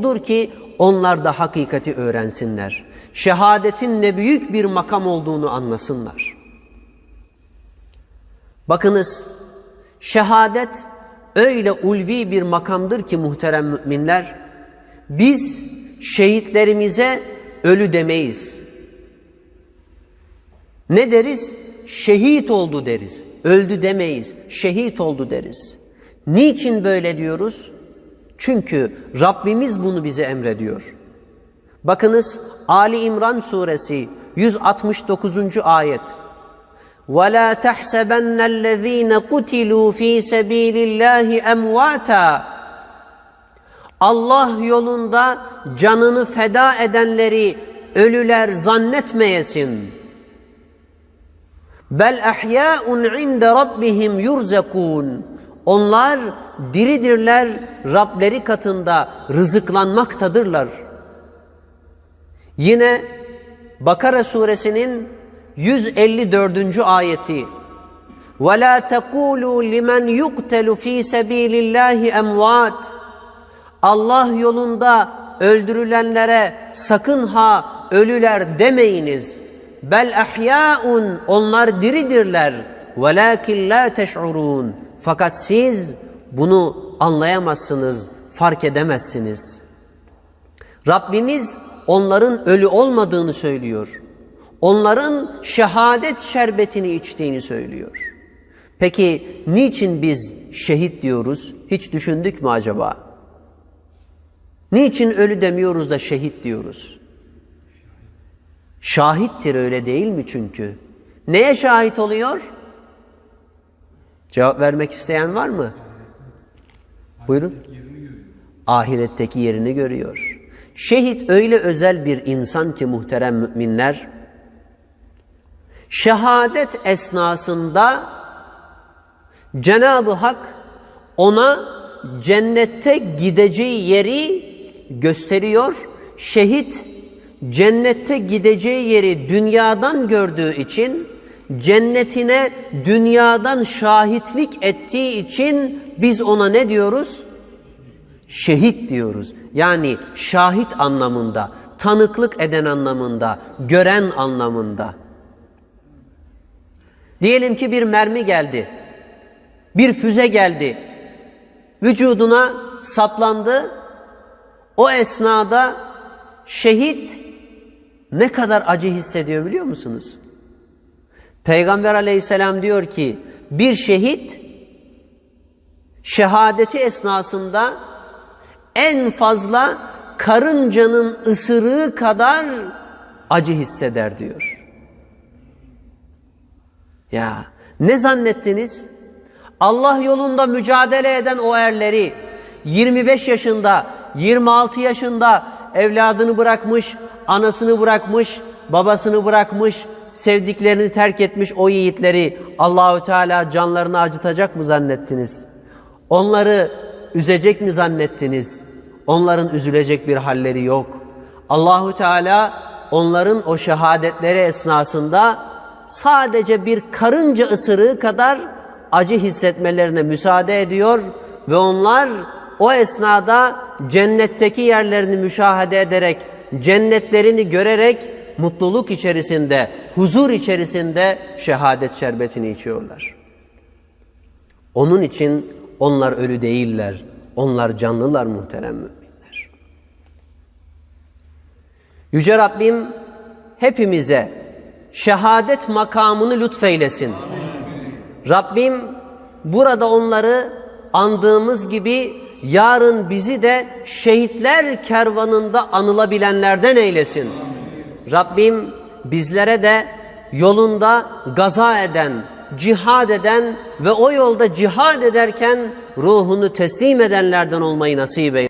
Odur ki onlar da hakikati öğrensinler. Şehadetin ne büyük bir makam olduğunu anlasınlar. Bakınız şehadet öyle ulvi bir makamdır ki muhterem müminler biz şehitlerimize ölü demeyiz. Ne deriz? Şehit oldu deriz. Öldü demeyiz. Şehit oldu deriz. Niçin böyle diyoruz? Çünkü Rabbimiz bunu bize emrediyor. Bakınız Ali İmran suresi 169. ayet. وَلَا تَحْسَبَنَّ الَّذ۪ينَ قُتِلُوا ف۪ي سَب۪يلِ اللّٰهِ اَمْوَاتًا Allah yolunda canını feda edenleri ölüler zannetmeyesin. Bel ahya'un inde rabbihim yurzakun. Onlar diridirler, Rableri katında rızıklanmaktadırlar. Yine Bakara suresinin 154. ayeti وَلَا تَقُولُوا لِمَنْ يُقْتَلُ ف۪ي سَب۪يلِ اللّٰهِ اَمْوَاتٍ Allah yolunda öldürülenlere sakın ha ölüler demeyiniz. Bel ahyaun onlar diridirler. Velakin la teş'urun. fakat siz bunu anlayamazsınız, fark edemezsiniz. Rabbimiz onların ölü olmadığını söylüyor. Onların şehadet şerbetini içtiğini söylüyor. Peki niçin biz şehit diyoruz? Hiç düşündük mü acaba? Niçin ölü demiyoruz da şehit diyoruz? Şahittir öyle değil mi çünkü? Neye şahit oluyor? Cevap vermek isteyen var mı? Buyurun. Ahiretteki yerini görüyor. Şehit öyle özel bir insan ki muhterem müminler, şehadet esnasında Cenab-ı Hak ona cennette gideceği yeri gösteriyor. Şehit cennette gideceği yeri dünyadan gördüğü için cennetine dünyadan şahitlik ettiği için biz ona ne diyoruz? Şehit diyoruz. Yani şahit anlamında, tanıklık eden anlamında, gören anlamında. Diyelim ki bir mermi geldi. Bir füze geldi. Vücuduna saplandı. O esnada şehit ne kadar acı hissediyor biliyor musunuz? Peygamber aleyhisselam diyor ki bir şehit şehadeti esnasında en fazla karıncanın ısırığı kadar acı hisseder diyor. Ya ne zannettiniz? Allah yolunda mücadele eden o erleri 25 yaşında, 26 yaşında evladını bırakmış, anasını bırakmış, babasını bırakmış, sevdiklerini terk etmiş o yiğitleri Allahü Teala canlarını acıtacak mı zannettiniz? Onları üzecek mi zannettiniz? Onların üzülecek bir halleri yok. Allahü Teala onların o şehadetleri esnasında sadece bir karınca ısırığı kadar acı hissetmelerine müsaade ediyor ve onlar o esnada cennetteki yerlerini müşahede ederek, cennetlerini görerek mutluluk içerisinde, huzur içerisinde şehadet şerbetini içiyorlar. Onun için onlar ölü değiller, onlar canlılar muhterem müminler. Yüce Rabbim hepimize şehadet makamını lütfeylesin. Rabbim burada onları andığımız gibi yarın bizi de şehitler kervanında anılabilenlerden eylesin. Rabbim bizlere de yolunda gaza eden, cihad eden ve o yolda cihad ederken ruhunu teslim edenlerden olmayı nasip eylesin.